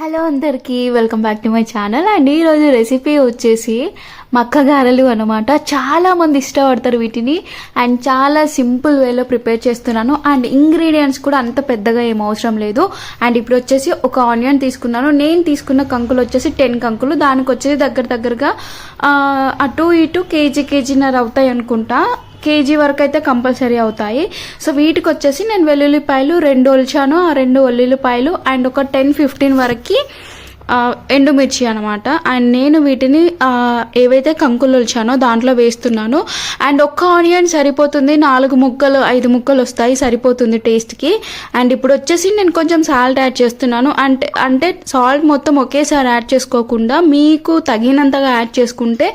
Hello అందరికీ welcome back to my channel. And ఈరోజు recipe వచ్చేసి మక్క గారెలు అనమాట చాలా మంది ఇష్టపడతారు వీటిని. అండ్ చాలా సింపుల్ వేలో ప్రిపేర్ చేస్తున్నాను. అండ్ ఇంగ్రీడియంట్స్ కూడా అంత పెద్దగా ఏం అవసరం లేదు. అండ్ ఇప్పుడు వచ్చేసి ఒక ఆనియన్ తీసుకున్నాను. నేను తీసుకున్న కంకులు వచ్చేసి టెన్ కంకులు. దానికి వచ్చేసి దగ్గర దగ్గరగా అటు ఇటు కేజీ కేజీన్నర అవుతాయి అనుకుంటా. కేజీ వరకు అయితే కంపల్సరీ అవుతాయి. సో వీటికి వచ్చేసి నేను వెల్లుల్లిపాయలు రెండు ఒలిచాను. ఆ రెండు వెల్లుల్లిపాయలు అండ్ ఒక టెన్ ఫిఫ్టీన్ వరకు ఎండుమిర్చి అనమాట అండ్ నేను వీటిని ఏవైతే కంకులు ఒలిచానో దాంట్లో వేస్తున్నాను. అండ్ ఒక్క ఆనియన్ సరిపోతుంది నాలుగు ముక్కలు ఐదు ముక్కలు వస్తాయి సరిపోతుంది టేస్ట్కి. అండ్ ఇప్పుడు వచ్చేసి నేను కొంచెం సాల్ట్ యాడ్ చేస్తున్నాను. అంటే అంటే సాల్ట్ మొత్తం ఒకేసారి యాడ్ చేసుకోకుండా మీకు తగినంతగా యాడ్ చేసుకుంటే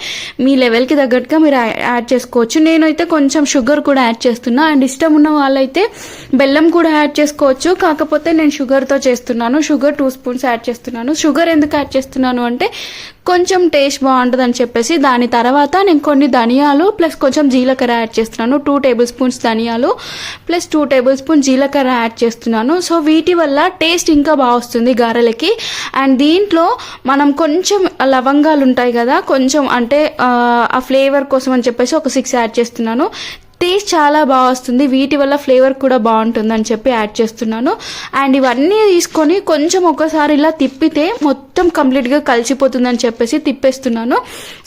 మీ లెవెల్కి తగ్గట్టుగా మీరు యాడ్ చేసుకోవచ్చు. నేనైతే కొంచెం షుగర్ కూడా యాడ్ చేస్తున్నా. అండ్ ఇష్టం ఉన్న వాళ్ళైతే బెల్లం కూడా యాడ్ చేసుకోవచ్చు. కాకపోతే నేను షుగర్తో చేస్తున్నాను. షుగర్ టూ స్పూన్స్ యాడ్ చేస్తున్నాను. షుగర్ ఎందుకు యాడ్ చేస్తున్నాను అంటే కొంచెం టేస్ట్ బాగుంటుంది అని చెప్పేసి దాని తర్వాత నేను కొన్ని ధనియాలు ప్లస్ కొంచెం జీలకర్ర యాడ్ చేస్తున్నాను. టూ టేబుల్ స్పూన్స్ ధనియాలు ప్లస్ టూ టేబుల్ స్పూన్ జీలకర్ర యాడ్ చేస్తున్నాను. సో వీటి వల్ల టేస్ట్ ఇంకా బాగా వస్తుంది గారెలకి. అండ్ దీంట్లో మనం కొంచెం లవంగాలు ఉంటాయి కదా కొంచెం అంటే ఆ ఫ్లేవర్ కోసం అని చెప్పేసి ఒక సిక్స్ యాడ్ చేస్తున్నాను. టేస్ట్ చాలా బాగా వస్తుంది. వీటి వల్ల ఫ్లేవర్ కూడా బాగుంటుంది అని చెప్పి యాడ్ చేస్తున్నాను. అండ్ ఇవన్నీ తీసుకొని కొంచెం ఒకసారి ఇలా తిప్పితే మొత్తం కంప్లీట్గా కలిసిపోతుందని చెప్పేసి తిప్పేస్తున్నాను.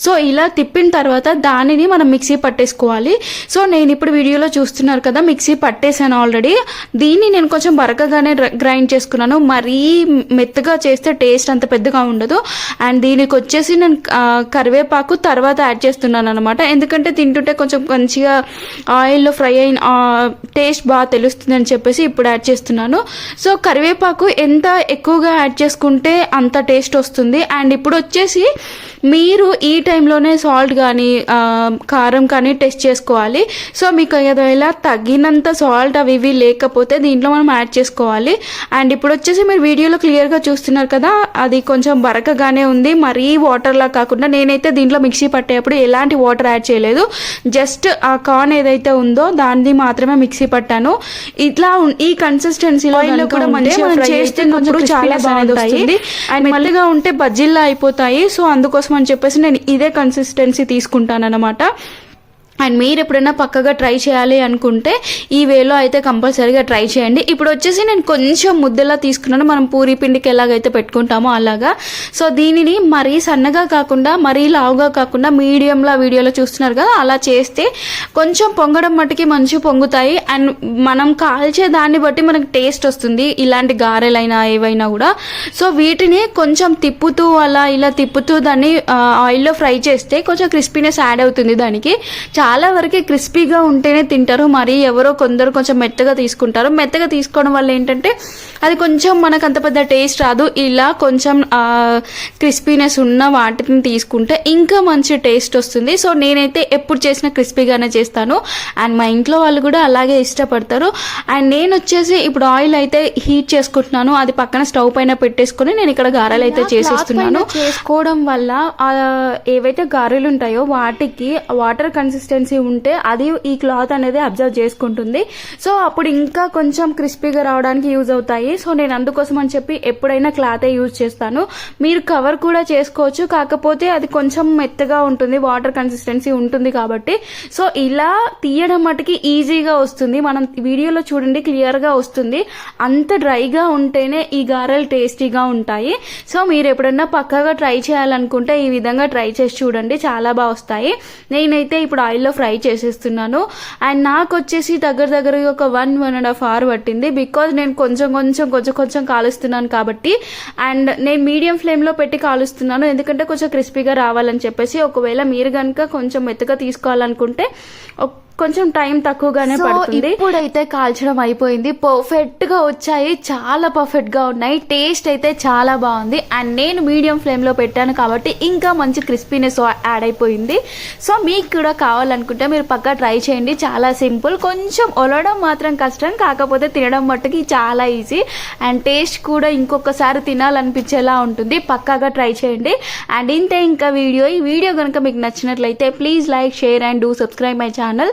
సో ఇలా తిప్పిన తర్వాత దానిని మనం మిక్సీ పట్టేసుకోవాలి. సో నేను ఇప్పుడు వీడియోలో చూస్తున్నారు కదా మిక్సీ పట్టేశాను ఆల్రెడీ. దీన్ని నేను కొంచెం బరకగానే గ్రైండ్ చేసుకున్నాను. మరీ మెత్తగా చేస్తే టేస్ట్ అంత పెద్దగా ఉండదు. అండ్ దీనికి వచ్చేసి నేను కరివేపాకు తర్వాత యాడ్ చేస్తున్నాను అనమాట ఎందుకంటే తింటుంటే కొంచెం మంచిగా ఆయిల్లో ఫ్రై అయిన టేస్ట్ బాగా తెలుస్తుంది అని చెప్పేసి ఇప్పుడు యాడ్ చేస్తున్నాను. సో కరివేపాకు ఎంత ఎక్కువగా యాడ్ చేసుకుంటే అంత టేస్ట్ వస్తుంది. అండ్ ఇప్పుడు వచ్చేసి మీరు ఈ టైంలోనే సాల్ట్ కానీ కారం కానీ టెస్ట్ చేసుకోవాలి. సో మీకు ఏదైనా తగినంత సాల్ట్ అవి ఇవి లేకపోతే దీంట్లో మనం యాడ్ చేసుకోవాలి. అండ్ ఇప్పుడు వచ్చేసి మీరు వీడియోలో క్లియర్గా చూస్తున్నారు కదా అది కొంచెం బరకగానే ఉంది. మరీ వాటర్లా కాకుండా నేనైతే దీంట్లో మిక్సీ పట్టేటప్పుడు ఎలాంటి వాటర్ యాడ్ చేయలేదు. జస్ట్ ఆ కార్న్ ఏదైతే ఉందో దాన్ని మాత్రమే మిక్సీ పట్టాను. ఇట్లా ఈ కన్సిస్టెన్సీలో కూడా మంచిగా ఫ్రై చేస్తే కొంచెం చాలా బాగుంటాయి. అండ్ మెల్లగా ఉంటే బజ్జీల్లా అయిపోతాయి. సో అందుకోసం అని చెప్పేసి నేను ఇదే కన్సిస్టెన్సీ తీసుకుంటాను అనమాట అండ్ మీరు ఎప్పుడైనా పక్కగా ట్రై చేయాలి అనుకుంటే ఈ వేలో అయితే కంపల్సరీగా ట్రై చేయండి. ఇప్పుడు వచ్చేసి నేను కొంచెం ముద్దలా తీసుకున్నాను. మనం పూరి పిండికి ఎలాగైతే పెట్టుకుంటామో అలాగా. సో దీనిని మరీ సన్నగా కాకుండా మరీ లావుగా కాకుండా మీడియంలా వీడియోలో చూస్తున్నారు కదా అలా చేస్తే కొంచెం పొంగడం మట్టుకి మంచి పొంగుతాయి. అండ్ మనం కాల్చే దాన్ని బట్టి మనకు టేస్ట్ వస్తుంది. ఇలాంటి గారెలైనా ఏవైనా కూడా. సో వీటిని కొంచెం తిప్పుతూ అలా ఇలా తిప్పుతూ దాన్ని ఆయిల్లో ఫ్రై చేస్తే కొంచెం క్రిస్పీనెస్ యాడ్ అవుతుంది దానికి. చాలా వరకు క్రిస్పీగా ఉంటేనే తింటారు. మరి ఎవరో కొందరు కొంచెం మెత్తగా తీసుకుంటారు. మెత్తగా తీసుకోవడం వల్ల ఏంటంటే అది కొంచెం మనకు అంత పెద్ద టేస్ట్ రాదు. ఇలా కొంచెం క్రిస్పీనెస్ ఉన్న వాటిని తీసుకుంటే ఇంకా మంచి టేస్ట్ వస్తుంది. సో నేనైతే ఎప్పుడు చేసిన క్రిస్పీగానే చేస్తాను. అండ్ మా ఇంట్లో వాళ్ళు కూడా అలాగే ఇష్టపడతారు. అండ్ నేను వచ్చేసి ఇప్పుడు ఆయిల్ అయితే హీట్ చేసుకుంటున్నాను. అది పక్కన స్టవ్ పైన పెట్టేసుకొని నేను ఇక్కడ గారెలు అయితే చేసేస్తున్నాను. చేసుకోవడం వల్ల ఏవైతే గారెలు ఉంటాయో వాటికి వాటర్ కన్సిస్టెన్సీ ఉంటే అది ఈ క్లాత్ అనేది అబ్జర్వ్ చేసుకుంటుంది. సో అప్పుడు ఇంకా కొంచెం క్రిస్పీగా రావడానికి యూజ్ అవుతాయి. సో నేను అందుకోసం అని చెప్పి ఎప్పుడైనా క్లాతే యూజ్ చేస్తాను. మీరు కవర్ కూడా చేసుకోవచ్చు. కాకపోతే అది కొంచెం మెత్తగా ఉంటుంది. వాటర్ కన్సిస్టెన్సీ ఉంటుంది కాబట్టి. సో ఇలా తీయడం మటుకి ఈజీగా వస్తుంది. మనం వీడియోలో చూడండి క్లియర్గా వస్తుంది. అంత డ్రైగా ఉంటేనే ఈ గారెలు టేస్టీగా ఉంటాయి. సో మీరు ఎప్పుడన్నా పక్కగా ట్రై చేయాలనుకుంటే ఈ విధంగా ట్రై చేసి చూడండి. చాలా బాగా వస్తాయి. నేనైతే ఇప్పుడు ఆయిల్లో ఫ్రై చేసేస్తున్నాను. అండ్ నాకు వచ్చేసి దగ్గర దగ్గర ఒక one one and half hour పట్టింది. బికాజ్ నేను కొంచెం కొంచెం కొంచెం కొంచెం కాలుస్తున్నాను కాబట్టి. అండ్ నేను మీడియం ఫ్లేమ్లో పెట్టి కాలుస్తున్నాను. ఎందుకంటే కొంచెం క్రిస్పీగా రావాలని చెప్పేసి ఒకవేళ మీరు కనుక కొంచెం మెత్తగా తీసుకోవాలనుకుంటే కొంచెం టైం తక్కువగానే పడుతుంది. ఇప్పుడైతే కాల్చడం అయిపోయింది. పర్ఫెక్ట్గా వచ్చాయి. చాలా పర్ఫెక్ట్గా ఉన్నాయి. టేస్ట్ అయితే చాలా బాగుంది. అండ్ నేను మీడియం ఫ్లేమ్లో పెట్టాను కాబట్టి ఇంకా మంచి క్రిస్పీనెస్ యాడ్ అయిపోయింది. సో మీకు కూడా కావాలనుకుంటే మీరు పక్కా ట్రై చేయండి. చాలా సింపుల్ కొంచెం ఒలడం మాత్రం కష్టం. కాకపోతే తినడం మట్టుకి చాలా ఈజీ అండ్ టేస్ట్ కూడా ఇంకొకసారి తినాలనిపించేలా ఉంటుంది. పక్కాగా ట్రై చేయండి. అండ్ ఇంతే ఇంకా వీడియో. ఈ వీడియో కనుక మీకు నచ్చినట్లయితే please like share and do subscribe my channel